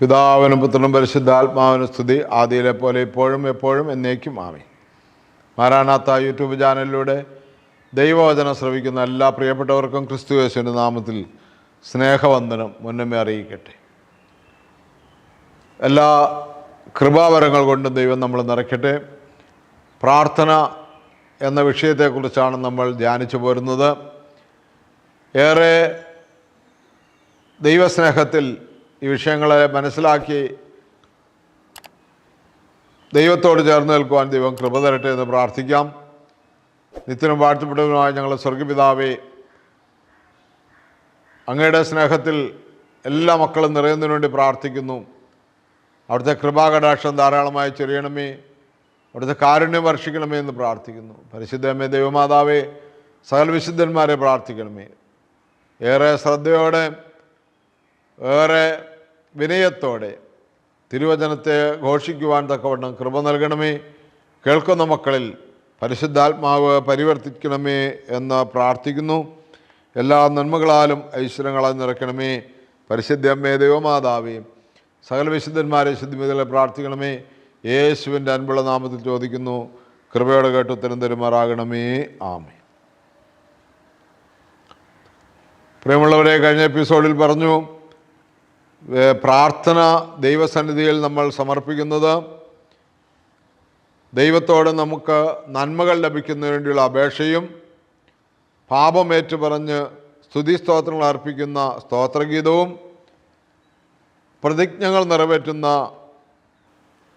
പിതാവിനും പുത്രനും പരിശുദ്ധാത്മാവിനും സ്തുതി. ആദിയിലെ പോലെ ഇപ്പോഴും എപ്പോഴും എന്നേക്കും ആമി മാരാനാത്ത യൂട്യൂബ് ചാനലിലൂടെ ദൈവവചനം ശ്രവിക്കുന്ന എല്ലാ പ്രിയപ്പെട്ടവർക്കും ക്രിസ്തു യേശുവിന്റെ നാമത്തിൽ സ്നേഹവന്ദനം മുന്നമേ അറിയിക്കട്ടെ. എല്ലാ കൃപാവരങ്ങൾ കൊണ്ടും ദൈവം നമ്മൾ നിറയ്ക്കട്ടെ. പ്രാർത്ഥന എന്ന വിഷയത്തെക്കുറിച്ചാണ് നമ്മൾ ധ്യാനിച്ചു പോരുന്നത്. ഏറെ ദൈവസ്നേഹത്തിൽ ഈ വിഷയങ്ങളെ മനസ്സിലാക്കി ദൈവത്തോട് ചേർന്ന് നിൽക്കുവാൻ ദൈവം കൃപ തരട്ടെ എന്ന് പ്രാർത്ഥിക്കാം. നിത്യനും വാഴ്ത്തപ്പെട്ടവരുമായ ഞങ്ങളുടെ സ്വർഗപിതാവേ അങ്ങയുടെ സ്നേഹത്തിൽ എല്ലാ മക്കളും നിറയുന്നതിന് വേണ്ടി പ്രാർത്ഥിക്കുന്നു. അവിടുത്തെ കൃപാകടാക്ഷം ധാരാളമായി ചൊരിയണമേ അവിടുത്തെ കാരുണ്യം വർഷിക്കണമേ എന്ന് പ്രാർത്ഥിക്കുന്നു. പരിശുദ്ധമേ ദൈവമാതാവേ സകല വിശുദ്ധന്മാരെ പ്രാർത്ഥിക്കണമേ. ഏറെ ശ്രദ്ധയോടെ ഏറെ വിനയത്തോടെ തിരുവചനത്തെ ഘോഷിക്കുവാൻ തക്കവണ്ണം കൃപ നൽകണമേ. കേൾക്കുന്ന മക്കളിൽ പരിശുദ്ധാത്മാവ് പരിവർത്തിക്കണമേ എന്ന് പ്രാർത്ഥിക്കുന്നു. എല്ലാ നന്മകളാലും ഐശ്വര്യങ്ങളാൽ നിറയ്ക്കണമേ. പരിശുദ്ധ അമ്മേ ദൈവമാതാവേ സകല വിശുദ്ധന്മാരെ ശുദ്ധിമിതകളെ പ്രാർത്ഥിക്കണമേ. യേശുവിന്റെ അൻപുള്ള നാമത്തിൽ ചോദിക്കുന്നു. കൃപയോടെ കേട്ട് ഉത്തരം തരുമാറാകണമേ. ആമേ പ്രിയമുള്ളവരെ കഴിഞ്ഞ എപ്പിസോഡിൽ പറഞ്ഞു പ്രാർത്ഥന ദൈവസന്നിധിയിൽ നമ്മൾ സമർപ്പിക്കുന്നത് ദൈവത്തോട് നമുക്ക് നന്മകൾ ലഭിക്കുന്നതിന് വേണ്ടിയുള്ള അപേക്ഷയും പാപമേറ്റു പറഞ്ഞ് സ്തുതി സ്തോത്രങ്ങൾ അർപ്പിക്കുന്ന സ്തോത്രഗീതവും പ്രതിജ്ഞകൾ നിറവേറ്റുന്ന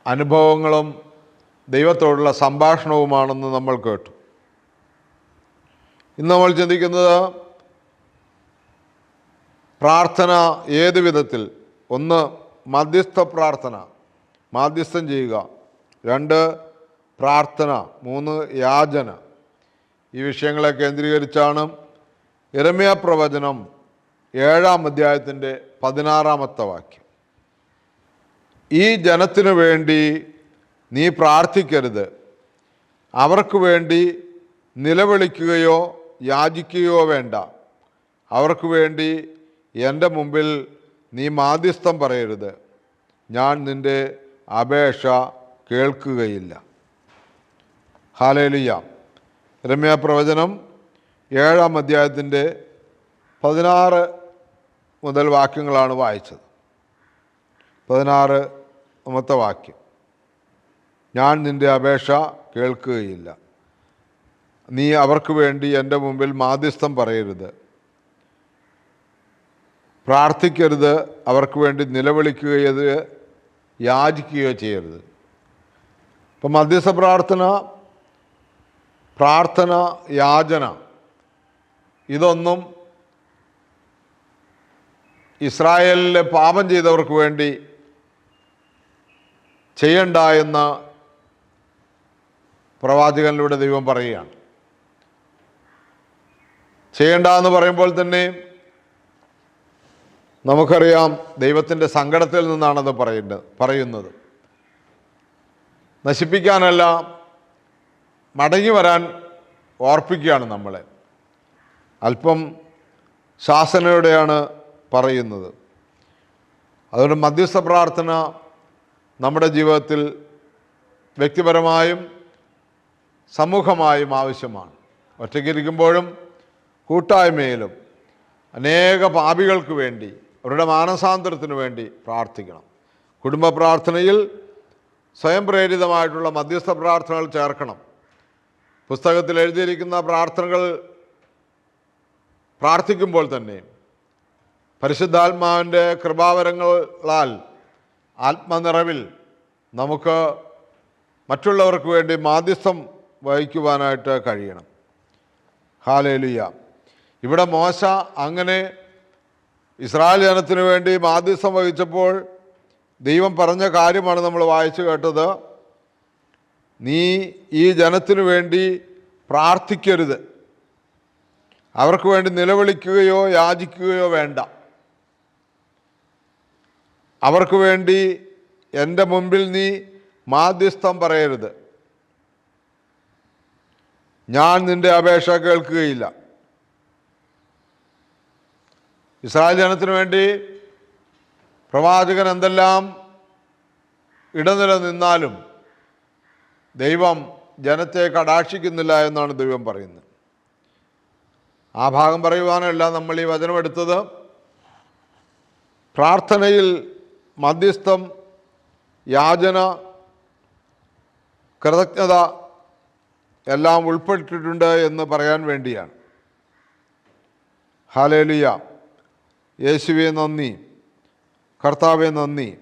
അനുഭവങ്ങളും ദൈവത്തോടുള്ള സംഭാഷണവുമാണെന്ന് നമ്മൾ കേട്ടു. ഇന്ന് നമ്മൾ ചിന്തിക്കുന്നത് പ്രാർത്ഥന ഏത് വിധത്തിൽ? ഒന്ന് മധ്യസ്ഥ പ്രാർത്ഥന. മാധ്യസ്ഥം ചെയ്യുക. രണ്ട് പ്രാർത്ഥന. മൂന്ന് യാചന. ഈ വിഷയങ്ങളെ കേന്ദ്രീകരിച്ചാണ് ഇരമ്യ പ്രവചനം ഏഴാം അധ്യായത്തിന്റെ പതിനാറാമത്തെ വാക്യം. ഈ ജനത്തിനു വേണ്ടി നീ പ്രാർത്ഥിക്കരുത്. അവർക്ക് വേണ്ടി നിലവിളിക്കുകയോ യാചിക്കുകയോ വേണ്ട. അവർക്ക് വേണ്ടി എന്റെ മുമ്പിൽ നീ മാധ്യസ്ഥം പറയരുത്. ഞാൻ നിന്റെ അപേക്ഷ കേൾക്കുകയില്ല. ഹാലേലിയ രമ്യ പ്രവചനം ഏഴാം അധ്യായത്തിന്റെ പതിനാറ് മുതൽ വാക്യങ്ങളാണ് വായിച്ചത്. പതിനാറ് ഒമത്തെ വാക്യം. ഞാൻ നിന്റെ അപേക്ഷ കേൾക്കുകയില്ല. നീ അവർക്ക് വേണ്ടി എന്റെ മുമ്പിൽ മാധ്യസ്ഥം പറയരുത്. പ്രാർത്ഥിക്കരുത് അവർക്ക് വേണ്ടി നിലവിളിക്കുകയത് യാചിക്കുകയോ ചെയ്യരുത്. ഇപ്പം മധ്യസ്ഥ പ്രാർത്ഥന പ്രാർത്ഥന യാചന ഇതൊന്നും ഇസ്രായേലിലെ പാപം ചെയ്തവർക്ക് വേണ്ടി ചെയ്യണ്ട എന്ന് പ്രവാചകനിലൂടെ ദൈവം പറയുകയാണ്. ചെയ്യണ്ട എന്ന് പറയുമ്പോൾ തന്നെ നമുക്കറിയാം ദൈവത്തിന്റെ സങ്കടത്തിൽ നിന്നാണത് പറയുന്നത് പറയുന്നത്. നശിപ്പിക്കാനല്ല മടങ്ങി വരാൻ ഓർപ്പിക്കുകയാണ് നമ്മളെ. അല്പം ശാസനയോടെയാണ് പറയുന്നത്. അതുകൊണ്ട് മധ്യസ്ഥ പ്രാർത്ഥന നമ്മുടെ ജീവിതത്തിൽ വ്യക്തിപരമായും സമൂഹമായും ആവശ്യമാണ്. ഒറ്റയ്ക്കിരിക്കുമ്പോഴും കൂട്ടായ്മയിലും അനേക പാപികൾക്ക് വേണ്ടി അവരുടെ മാനസാന്തരത്തിന് വേണ്ടി പ്രാർത്ഥിക്കണം. കുടുംബ പ്രാർത്ഥനയിൽ സ്വയം പ്രേരിതമായിട്ടുള്ള മധ്യസ്ഥ പ്രാർത്ഥനകൾ ചേർക്കണം. പുസ്തകത്തിൽ എഴുതിയിരിക്കുന്ന പ്രാർത്ഥനകൾ പ്രാർത്ഥിക്കുമ്പോൾ തന്നെ പരിശുദ്ധാത്മാവിന്റെ കൃപാവരങ്ങളാൽ ആത്മനിറവിൽ നമുക്ക് മറ്റുള്ളവർക്ക് വേണ്ടി മാധ്യസ്ഥം വഹിക്കുവാനായിട്ട് കഴിയണം. ഹാലേലുയ. ഇവിടെ മോശ അങ്ങനെ ഇസ്രായേൽ ജനത്തിനു വേണ്ടി മാധ്യസ്ഥം വഹിച്ചപ്പോൾ ദൈവം പറഞ്ഞ കാര്യമാണ് നമ്മൾ വായിച്ചു കേട്ടത്. നീ ഈ ജനത്തിനു വേണ്ടി പ്രാർത്ഥിക്കരുത്. അവർക്ക് വേണ്ടി നിലവിളിക്കുകയോ യാചിക്കുകയോ വേണ്ട. അവർക്ക് വേണ്ടി എന്റെ മുമ്പിൽ നീ മാധ്യസ്ഥം പറയരുത്. ഞാൻ നിന്റെ അപേക്ഷ കേൾക്കുകയില്ല. ഇസ്രായേൽ ജനത്തിനു വേണ്ടി പ്രവാചകൻ എന്തെല്ലാം ഇടനില നിന്നാലും ദൈവം ജനത്തെ കടാക്ഷിക്കുന്നില്ല എന്നാണ് ദൈവം പറയുന്നത്. ആ ഭാഗം പറയുവാനല്ല നമ്മൾ ഈ വചനമെടുത്തത് പ്രാർത്ഥനയിൽ മധ്യസ്ഥം യാചന കൃതജ്ഞത എല്ലാം ഉൾപ്പെട്ടിട്ടുണ്ട് എന്ന് പറയാൻ വേണ്ടിയാണ്. ഹാലേലിയ യേശുവെ നന്ദി. കർത്താവെ നന്ദി.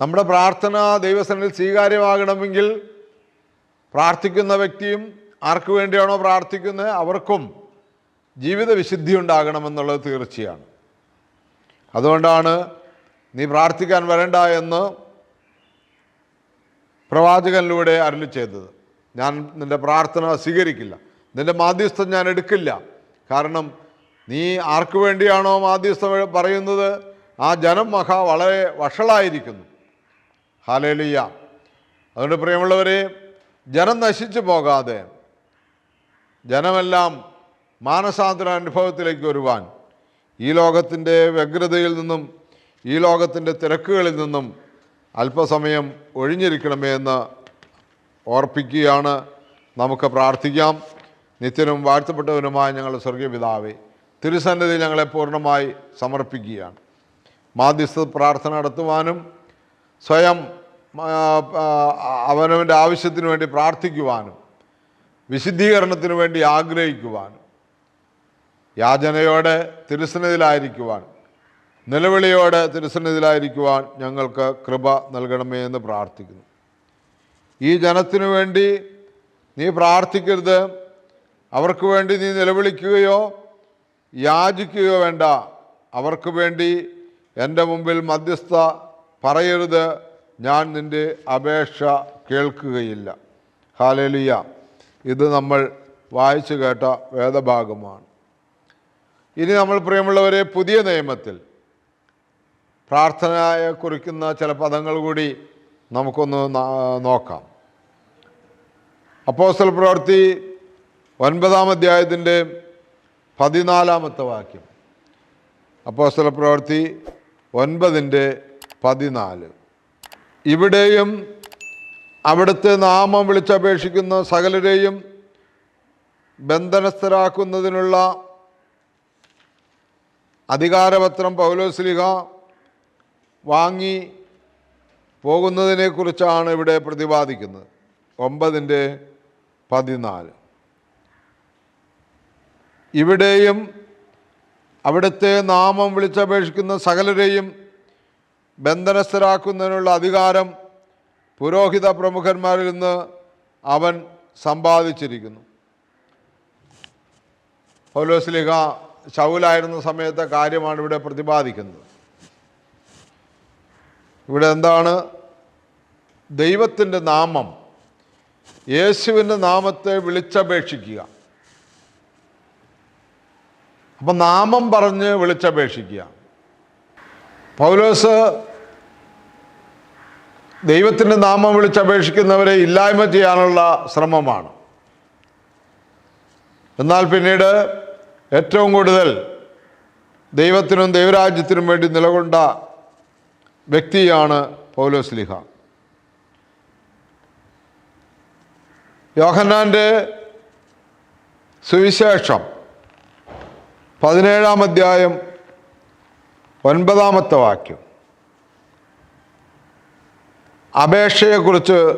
നമ്മുടെ പ്രാർത്ഥന ദൈവസനിൽ സ്വീകാര്യമാകണമെങ്കിൽ പ്രാർത്ഥിക്കുന്ന വ്യക്തിയും ആർക്ക് വേണ്ടിയാണോ പ്രാർത്ഥിക്കുന്നത് അവർക്കും ജീവിത വിശുദ്ധി ഉണ്ടാകണമെന്നുള്ളത് തീർച്ചയാണ്. അതുകൊണ്ടാണ് നീ പ്രാർത്ഥിക്കാൻ വരണ്ട എന്ന് പ്രവാചകനിലൂടെ അരുളി ചെയ്തത്. ഞാൻ നിന്റെ പ്രാർത്ഥന സ്വീകരിക്കില്ല. നിന്റെ മാധ്യസ്ഥം ഞാൻ എടുക്കില്ല. കാരണം നീ ആർക്കു വേണ്ടിയാണോ മാധ്യസ്ഥ പറയുന്നത്? ആ ജനം മഹാ വളരെ വഷളായിരിക്കുന്നു. ഹാലേലിയ. അതുകൊണ്ട് പ്രിയമുള്ളവരെ ജനം നശിച്ചു പോകാതെ ജനമെല്ലാം മാനസാന്തര അനുഭവത്തിലേക്ക് വരുവാൻ ഈ ലോകത്തിന്റെ വ്യഗ്രതയിൽ നിന്നും ഈ ലോകത്തിന്റെ തിരക്കുകളിൽ നിന്നും അല്പസമയം ഒഴിഞ്ഞിരിക്കണമേ എന്ന് ഓർപ്പിക്കുകയാണ്. നമുക്ക് പ്രാർത്ഥിക്കാം. നിത്യനും വാഴ്ത്തപ്പെട്ടവനുമായ ഞങ്ങളുടെ സ്വർഗീയ പിതാവേ തിരുസന്നിധി ഞങ്ങളെ പൂർണമായി സമർപ്പിക്കുകയാണ്. മാധ്യസ്ഥ പ്രാർത്ഥന നടത്തുവാനും സ്വയം അവനവന്റെ ആവശ്യത്തിന് വേണ്ടി പ്രാർത്ഥിക്കുവാനും വിശുദ്ധീകരണത്തിന് വേണ്ടി ആഗ്രഹിക്കുവാനും യാചനയോടെ തിരുസന്നിധിയിലായിരിക്കുവാൻ നിലവിളിയോടെ തിരുസന്നിധിയിലായിരിക്കുവാൻ ഞങ്ങൾക്ക് കൃപ നൽകണമേ എന്ന് പ്രാർത്ഥിക്കുന്നു. ഈ ജനത്തിനു വേണ്ടി നീ പ്രാർത്ഥിക്കരുത്. അവർക്ക് വേണ്ടി നീ നിലവിളിക്കുകയോ യാചിക്കുകയോ വേണ്ട. അവർക്ക് വേണ്ടി എന്റെ മുമ്പിൽ മധ്യസ്ഥ പറയരുത്. ഞാൻ നിന്റെ അപേക്ഷ കേൾക്കുകയില്ല. ഹാലേലിയ. ഇത് നമ്മൾ വായിച്ചു കേട്ട വേദഭാഗമാണ്. ഇനി നമ്മൾ പ്രിയമുള്ളവരെ പുതിയ നിയമത്തിൽ പ്രാർത്ഥനയെ കുറിക്കുന്ന ചില പദങ്ങൾ കൂടി നമുക്കൊന്ന് നോക്കാം. അപ്പോസ്റ്റൽ പ്രവൃത്തി ഒൻപതാം അധ്യായത്തിന്റെ പതിനാലാമത്തെ വാക്യം. അപ്പോസ്തല പ്രവൃത്തി ഒൻപതിന്റെ പതിനാല്. ഇവിടെയും അവിടുത്തെ നാമം വിളിച്ചപേക്ഷിക്കുന്ന സകലരെയും ബന്ധനസ്ഥരാക്കുന്നതിനുള്ള അധികാരപത്രം പൗലോസ്ലിഹ വാങ്ങി പോകുന്നതിനെക്കുറിച്ചാണ് ഇവിടെ പ്രതിപാദിക്കുന്നത്. ഒമ്പതിന്റെ പതിനാല്. ഇവിടെയും അവിടുത്തെ നാമം വിളിച്ചപേക്ഷിക്കുന്ന സകലരെയും ബന്ധനസ്ഥരാക്കുന്നതിനുള്ള അധികാരം പുരോഹിത പ്രമുഖന്മാരിൽ നിന്ന് അവൻ സമ്പാദിച്ചിരിക്കുന്നു. പൗലോസ്ലിഹ ശൗലായിരുന്ന സമയത്തെ കാര്യമാണ് ഇവിടെ പ്രതിപാദിക്കുന്നത്. ഇവിടെ എന്താണ്? ദൈവത്തിന്റെ നാമം യേശുവിന്റെ നാമത്തെ വിളിച്ചപേക്ഷിക്കുക. അപ്പം നാമം പറഞ്ഞ് വിളിച്ചപേക്ഷിക്കുക. പൗലോസ് ദൈവത്തിന്റെ നാമം വിളിച്ചപേക്ഷിക്കുന്നവരെ ഇല്ലായ്മ ചെയ്യാനുള്ള ശ്രമമാണ്. എന്നാൽ പിന്നീട് ഏറ്റവും കൂടുതൽ ദൈവത്തിനും ദൈവരാജ്യത്തിനും വേണ്ടി നിലകൊണ്ട വ്യക്തിയാണ് പൗലോസ് ലിഹ. യോഹന്നാന്റെ സുവിശേഷം പതിനേഴാം അധ്യായം ഒൻപതാമത്തെ വാക്യം. അപേക്ഷയെക്കുറിച്ച്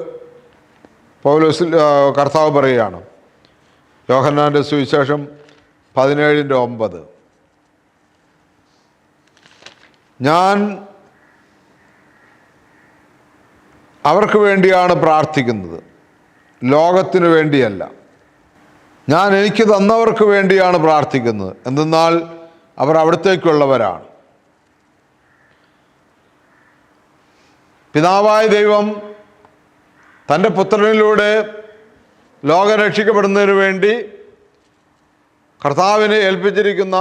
പൗലോസ് കർത്താവ് പറയുകയാണ്. യോഹന്നാന്റെ സുവിശേഷം പതിനേഴിന്റെ ഒമ്പത്. ഞാൻ അവർക്ക് വേണ്ടിയാണ് പ്രാർത്ഥിക്കുന്നത്. ലോകത്തിനു വേണ്ടിയല്ല. ഞാൻ എനിക്ക് തന്നവർക്ക് വേണ്ടിയാണ് പ്രാർത്ഥിക്കുന്നത്. എന്തെന്നാൽ അവർ അവിടത്തേക്കുള്ളവരാണ്. പിതാവായ ദൈവം തന്റെ പുത്രനിലൂടെ ലോകം രക്ഷിക്കപ്പെടുന്നതിന് വേണ്ടി കർത്താവിനെ ഏൽപ്പിച്ചിരിക്കുന്ന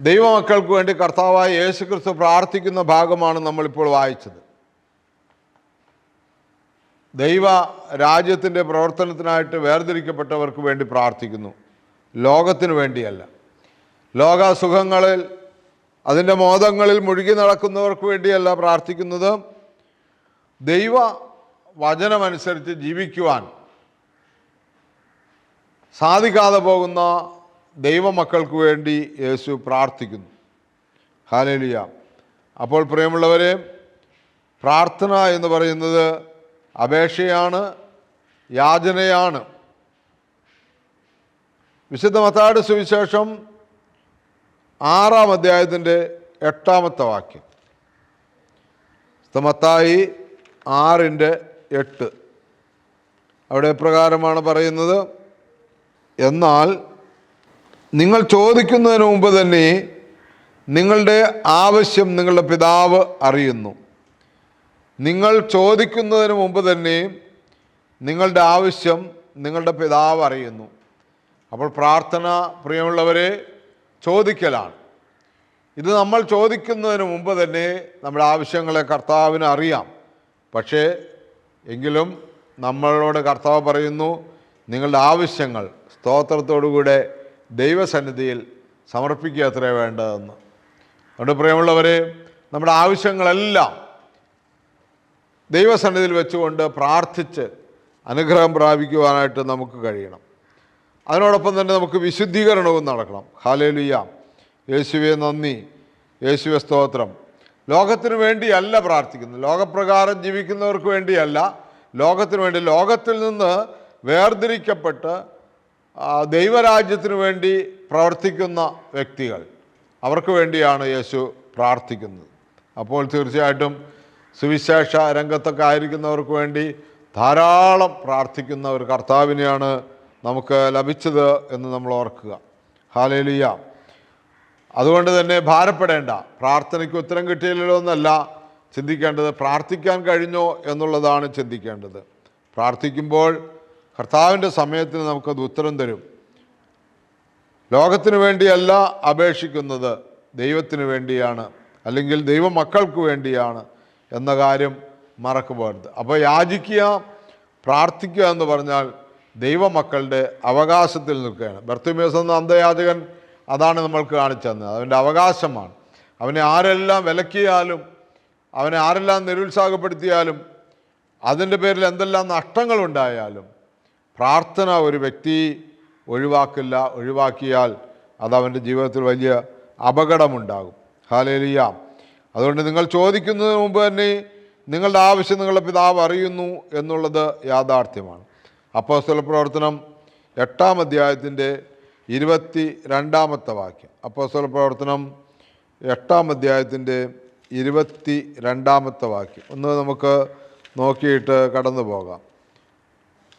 ദൈവമക്കൾക്ക് വേണ്ടി കർത്താവായ യേശുക്രിസ്തു പ്രാർത്ഥിക്കുന്ന ഭാഗമാണ് നമ്മളിപ്പോൾ വായിച്ചത്. ദൈവ രാജ്യത്തിന്റെ പ്രവർത്തനത്തിനായിട്ട് വേർതിരിക്കപ്പെട്ടവർക്ക് വേണ്ടി പ്രാർത്ഥിക്കുന്നു. ലോകത്തിനു വേണ്ടിയല്ല. ലോകാസുഖങ്ങളിൽ അതിന്റെ മോദങ്ങളിൽ മുഴുകി നടക്കുന്നവർക്ക് വേണ്ടിയല്ല പ്രാർത്ഥിക്കുന്നത്. ദൈവ വചനമനുസരിച്ച് ജീവിക്കുവാൻ സാധിക്കാതെ പോകുന്ന ദൈവമക്കൾക്ക് വേണ്ടി യേശു പ്രാർത്ഥിക്കുന്നു. ഹാലേലിയ. അപ്പോൾ പ്രിയമുള്ളവരെ പ്രാർത്ഥന എന്ന് പറയുന്നത് അപേക്ഷയാണ് യാചനയാണ്. വിശുദ്ധ മത്തായുടെ സുവിശേഷം ആറാം അധ്യായത്തിന്റെ എട്ടാമത്തെ വാക്യം. സ്തമത്തായി മത്തായി ആറിന്റെ എട്ട്. അവിടെ പ്രകാരമാണ് പറയുന്നത്? എന്നാൽ നിങ്ങൾ ചോദിക്കുന്നതിന് മുമ്പ് തന്നെ നിങ്ങളുടെ ആവശ്യം നിങ്ങളുടെ പിതാവ് അറിയുന്നു. നിങ്ങൾ ചോദിക്കുന്നതിന് മുമ്പ് തന്നെ നിങ്ങളുടെ ആവശ്യം നിങ്ങളുടെ പിതാവ് അറിയുന്നു. അപ്പോൾ പ്രാർത്ഥന പ്രിയമുള്ളവരെ ചോദിക്കലാണ്. ഇത് നമ്മൾ ചോദിക്കുന്നതിന് മുമ്പ് തന്നെ നമ്മുടെ ആവശ്യങ്ങളെ കർത്താവിന് അറിയാം. പക്ഷേ എങ്കിലും നമ്മളോട് കർത്താവ് പറയുന്നു നിങ്ങളുടെ ആവശ്യങ്ങൾ സ്തോത്രത്തോടുകൂടെ ദൈവസന്നിധിയിൽ സമർപ്പിക്കുക അത്രേ വേണ്ടതെന്ന്. അതുകൊണ്ട് പ്രിയമുള്ളവരെ നമ്മുടെ ആവശ്യങ്ങളെല്ലാം ദൈവസന്നിധിയിൽ വെച്ചുകൊണ്ട് പ്രാർത്ഥിച്ച് അനുഗ്രഹം പ്രാപിക്കുവാനായിട്ട് നമുക്ക് കഴിയണം. അതിനോടൊപ്പം തന്നെ നമുക്ക് വിശുദ്ധീകരണവും നടക്കണം. ഹാലേലുയ്യ യേശുവെ നന്ദി. യേശുവെ സ്തോത്രം. ലോകത്തിനു വേണ്ടിയല്ല പ്രാർത്ഥിക്കുന്നത്. ലോകപ്രകാരം ജീവിക്കുന്നവർക്ക് വേണ്ടിയല്ല. ലോകത്തിനു വേണ്ടി ലോകത്തിൽ നിന്ന് വേർതിരിക്കപ്പെട്ട് ദൈവരാജ്യത്തിനു വേണ്ടി പ്രവർത്തിക്കുന്ന വ്യക്തികൾ. അവർക്ക് വേണ്ടിയാണ് യേശു പ്രാർത്ഥിക്കുന്നത്. അപ്പോൾ തീർച്ചയായിട്ടും സുവിശേഷ രംഗത്തൊക്കെ ആയിരിക്കുന്നവർക്ക് വേണ്ടി ധാരാളം പ്രാർത്ഥിക്കുന്ന ഒരു കർത്താവിനെയാണ് നമുക്ക് ലഭിച്ചത് എന്ന് നമ്മൾ ഓർക്കുക. ഹാലേലിയ. അതുകൊണ്ട് തന്നെ ഭാരപ്പെടേണ്ട. പ്രാർത്ഥനയ്ക്ക് ഉത്തരം കിട്ടിയില്ലല്ലോ എന്നല്ല ചിന്തിക്കേണ്ടത്. പ്രാർത്ഥിക്കാൻ കഴിഞ്ഞോ എന്നുള്ളതാണ് ചിന്തിക്കേണ്ടത്. പ്രാർത്ഥിക്കുമ്പോൾ കർത്താവിന്റെ സമയത്തിന് നമുക്കത് ഉത്തരം തരും. ലോകത്തിനു വേണ്ടിയല്ല അപേക്ഷിക്കുന്നത് ദൈവത്തിന് വേണ്ടിയാണ്. അല്ലെങ്കിൽ ദൈവമക്കൾക്ക് വേണ്ടിയാണ്. എന്ന കാര്യം മറക്കുപോകരുത്. അപ്പോൾ യാചിക്കുക പ്രാർത്ഥിക്കുക എന്ന് പറഞ്ഞാൽ ദൈവമക്കളുടെ അവകാശത്തിൽ നിൽക്കുകയാണ്. ബർത്തിമേസ് എന്ന അന്ധയാചകൻ അതാണ് നമ്മൾക്ക് കാണിച്ചു തന്നത്. അവന്റെ അവകാശമാണ്. അവനെ ആരെല്ലാം വിലക്കിയാലും അവനെ ആരെല്ലാം നിരുത്സാഹപ്പെടുത്തിയാലും അതിന്റെ പേരിൽ എന്തെല്ലാം നഷ്ടങ്ങളുണ്ടായാലും പ്രാർത്ഥന ഒരു വ്യക്തി ഒഴിവാക്കില്ല ഒഴിവാക്കിയാൽ അത് അവന്റെ ജീവിതത്തിൽ വലിയ അപകടമുണ്ടാകും. ഹാലേലിയ. അതുകൊണ്ട് നിങ്ങൾ ചോദിക്കുന്നതിന് മുമ്പ് തന്നെ നിങ്ങളുടെ ആവശ്യം നിങ്ങളുടെ പിതാവ് അറിയുന്നു എന്നുള്ളത് യാഥാർത്ഥ്യമാണ്. അപ്പോസ്തല പ്രവർത്തനം എട്ടാം അധ്യായത്തിന്റെ ഇരുപത്തി രണ്ടാമത്തെ വാക്യം. അപ്പോസ്തല പ്രവർത്തനം എട്ടാം അധ്യായത്തിന്റെ ഇരുപത്തി രണ്ടാമത്തെ വാക്യം. ഒന്ന് നമുക്ക് നോക്കിയിട്ട് കടന്നു പോകാം.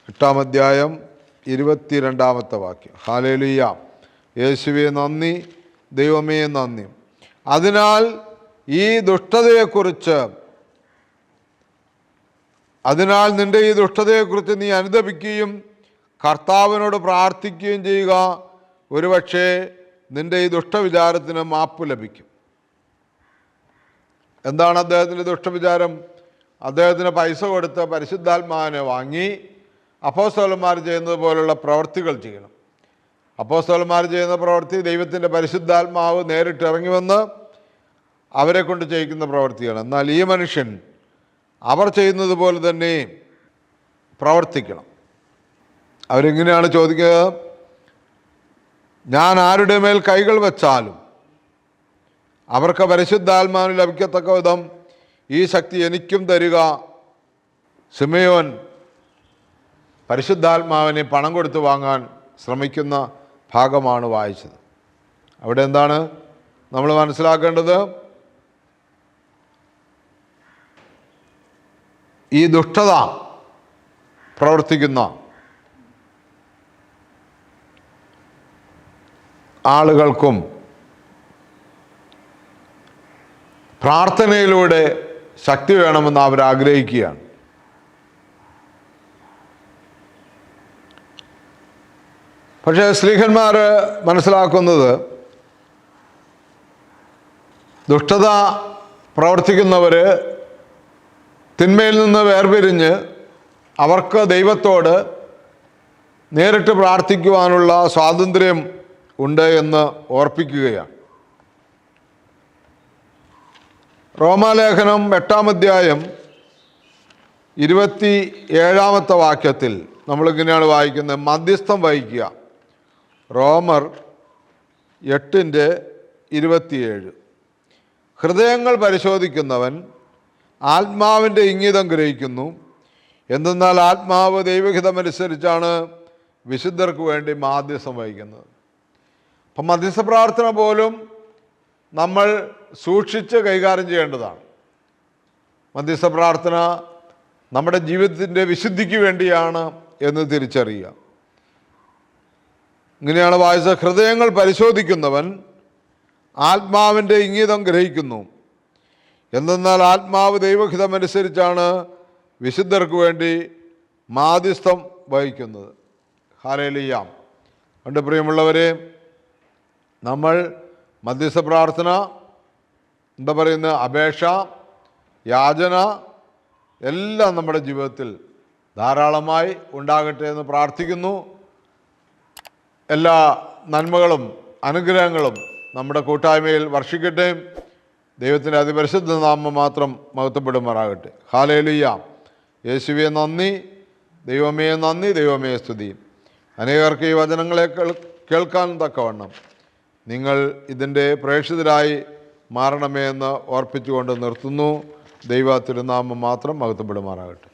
എട്ടാം അധ്യായം ഇരുപത്തി രണ്ടാമത്തെ വാക്യം. ഹാലേലുയ്യ യേശുവെ നന്ദി ദൈവമേ നന്ദി. അതിനാൽ ഈ ദുഷ്ടതയെക്കുറിച്ച്. അതിനാൽ നിന്റെ ഈ ദുഷ്ടതയെക്കുറിച്ച് നീ അനുദപിക്കുകയും കർത്താവിനോട് പ്രാർത്ഥിക്കുകയും ചെയ്യുക. ഒരുപക്ഷെ നിന്റെ ഈ ദുഷ്ടവിചാരത്തിന് മാപ്പ് ലഭിക്കും. എന്താണ് അദ്ദേഹത്തിന്റെ ദുഷ്ടവിചാരം? അദ്ദേഹത്തിന് പൈസ കൊടുത്ത് പരിശുദ്ധാത്മാവിനെ വാങ്ങി അപ്പോസ്തലന്മാർ ചെയ്യുന്നത് പോലുള്ള പ്രവർത്തികൾ ചെയ്യണം. അപ്പോസ്തലന്മാർ ചെയ്യുന്ന പ്രവൃത്തി ദൈവത്തിന്റെ പരിശുദ്ധാത്മാവ് നേരിട്ടിറങ്ങി വന്ന് അവരെ കൊണ്ട് ചെയ്യിക്കുന്ന പ്രവൃത്തിയാണ് എന്നാൽ ഈ മനുഷ്യൻ അവർ ചെയ്യുന്നത് പോലെ തന്നെ പ്രവർത്തിക്കണം. അവരെങ്ങനെയാണ് ചോദിക്കുക? ഞാൻ ആരുടെ മേൽ കൈകൾ വെച്ചാലും അവർക്ക് പരിശുദ്ധാത്മാവിന് ലഭിക്കത്തക്ക വിധം ഈ ശക്തി എനിക്കും തരിക. സിമയോൻ പരിശുദ്ധാത്മാവിനെ പണം കൊടുത്ത് വാങ്ങാൻ ശ്രമിക്കുന്ന ഭാഗമാണ് വായിച്ചത്. അവിടെ എന്താണ് നമ്മൾ മനസ്സിലാക്കേണ്ടത്? ഈ ദുഷ്ടത പ്രവർത്തിക്കുന്ന ആളുകൾക്കും പ്രാർത്ഥനയിലൂടെ ശക്തി വേണമെന്ന് അവർ ആഗ്രഹിക്കുകയാണ്. പക്ഷേ സ്ത്രീഹന്മാർ മനസ്സിലാക്കുന്നത് ദുഷ്ടത പ്രവർത്തിക്കുന്നവർ തിന്മയിൽ നിന്ന് വേർപിരിഞ്ഞ് അവർക്ക് ദൈവത്തോട് നേരിട്ട് പ്രാർത്ഥിക്കുവാനുള്ള സ്വാതന്ത്ര്യം ഉണ്ട് എന്ന് ഓർപ്പിക്കുകയാണ്. റോമാലേഖനം എട്ടാം അധ്യായം ഇരുപത്തി ഏഴാമത്തെ വാക്യത്തിൽ നമ്മളിങ്ങനെയാണ് വായിക്കുന്നത്. മധ്യസ്ഥം വഹിക്കുക. റോമർ എട്ടിന്റെ ഇരുപത്തിയേഴ്. ഹൃദയങ്ങൾ പരിശോധിക്കുന്നവൻ ആത്മാവിന്റെ ഇംഗിതം ഗ്രഹിക്കുന്നു. എന്തെന്നാൽ ആത്മാവ് ദൈവഹിതമനുസരിച്ചാണ് വിശുദ്ധർക്ക് വേണ്ടി മാധ്യസ്ഥം വഹിക്കുന്നത്. അപ്പം മധ്യസ്ഥ പ്രാർത്ഥന പോലും നമ്മൾ സൂക്ഷിച്ച് കൈകാര്യം ചെയ്യേണ്ടതാണ്. മധ്യസ്ഥ പ്രാർത്ഥന നമ്മുടെ ജീവിതത്തിന്റെ വിശുദ്ധിക്ക് വേണ്ടിയാണ് എന്ന് തിരിച്ചറിയുക. ഇങ്ങനെയാണ് വായിച്ച ഹൃദയങ്ങൾ പരിശോധിക്കുന്നവൻ ആത്മാവിന്റെ ഇംഗിതം ഗ്രഹിക്കുന്നു. എന്തെന്നാൽ ആത്മാവ് ദൈവഹിതമനുസരിച്ചാണ് വിശുദ്ധർക്ക് വേണ്ടി മാധ്യസ്ഥം വഹിക്കുന്നത്. ഹാലേലിയാം കണ്ട് പ്രിയമുള്ളവരെ നമ്മൾ മധ്യസ്ഥ പ്രാർത്ഥന എന്താ പറയുന്ന അപേക്ഷ യാചന എല്ലാം നമ്മുടെ ജീവിതത്തിൽ ധാരാളമായി ഉണ്ടാകട്ടെ എന്ന് പ്രാർത്ഥിക്കുന്നു. എല്ലാ നന്മകളും അനുഗ്രഹങ്ങളും നമ്മുടെ കൂട്ടായ്മയിൽ വർഷിക്കട്ടെ. ദൈവത്തിന്റെ അതിപരിശുദ്ധ നാമം മാത്രം മഹത്വപ്പെടുമാറാകട്ടെ. ഹാലേലുയ്യ യേശുവെ നന്ദി. ദൈവമേ നന്ദി. ദൈവമേ സ്തുതി. അനേകർക്ക് ഈ വചനങ്ങളെ കേൾ- കേൾക്കാൻ തക്കവണ്ണം. നിങ്ങൾ ഇതിന്റെ പ്രേക്ഷിതരായി മാറണമേ എന്ന് ഓർപ്പിച്ചുകൊണ്ട് നിർത്തുന്നു. ദൈവ തിരുനാമം മാത്രം മഹത്വപ്പെടുമാറാകട്ടെ.